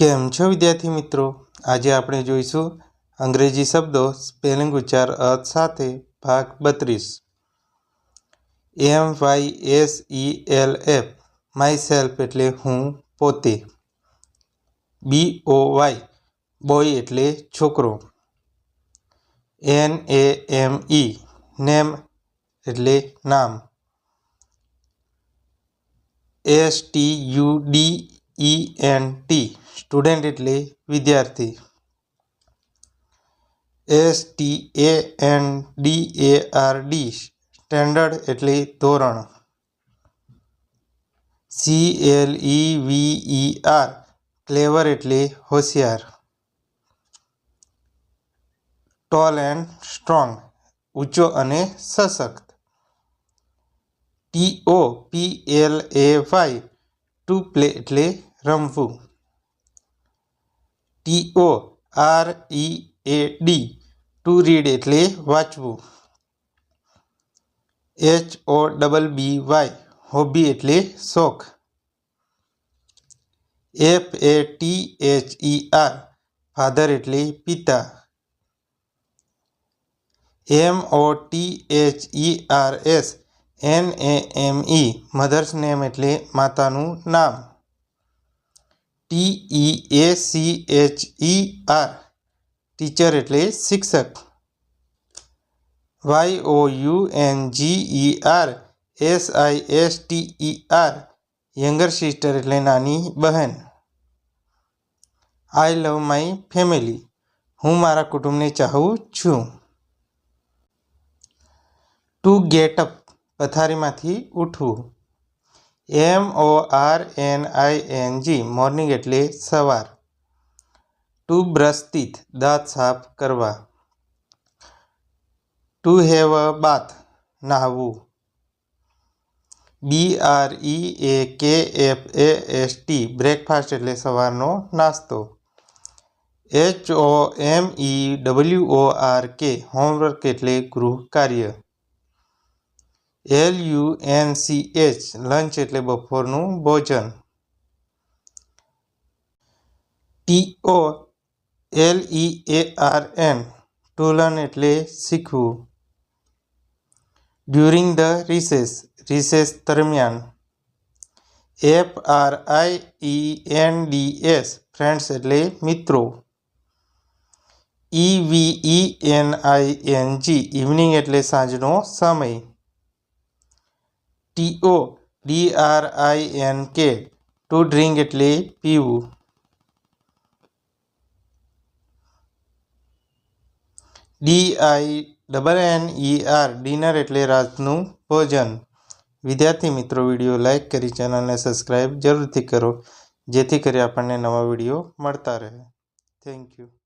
કેમ છો વિદ્યાર્થી મિત્રો? આજે આપણે જોઈશું અંગ્રેજી શબ્દો સ્પેલિંગ ઉચ્ચાર અર્થ સાથે ભાગ બત્રીસ. M Y S E L F myself એટલે હું પોતે. બી ઓ વાય બોય એટલે છોકરો. N A M E name એટલે નામ. S T U D E N T student એટલે વિદ્યાર્થી. S T A N D A R D standard એટલે ધોરણ. C L E V E R clever એટલે હોશિયાર. ટોલ એન્ડ સ્ટ્રોંગ ઊંચો અને સશક્ત. T O P L A Y to play એટલે રમવું. T O, R, E, A, D, to read એટલે વાંચવું. H, O, double B, Y, hobby એટલે શોખ. F, A, T, H, E, R, father એટલે પિતા. M, O, T, H, E, R, S, N, A, M, E, mother's name એટલે માતાનું નામ. T E A C H E R teacher એટલે શિક્ષક. Y O U N G E R S I S T E R younger sister એટલે નાની બહેન. આઈ love my family હું મારા કુટુંબને ચાહું છું. ટુ ગેટ અપ પથારીમાંથી ઉઠવું. M O R N I N G morning એટલે સવાર. ટુ બ્રશ દાંત સાફ કરવા. To have a bath નહાવું. B R E A K F A S T breakfast એટલે સવારનો નાસ્તો. H O M E W O R K homework એટલે ગૃહ કાર્ય L U N C H lunch એટલે બપોરનું ભોજન. T O L E A R N to learn એટલે શીખવું. ડ્યુરિંગ ધ રિસેસ રિસેસ દરમિયાન. F R I E N D S friends એટલે મિત્રો. E V E N I N G evening એટલે સાંજનો સમય. T O, D R I N K to drink એટલે પીવું. D I double N E R, dinner એટલે રાતનું ભોજન. વિદ્યાર્થી મિત્રો, વીડિયો લાઇક કરી ચેનલને સબસ્ક્રાઈબ જરૂરથી કરો, જેથી કરી આપણને નવા વીડિયો મળતા રહે. Thank you.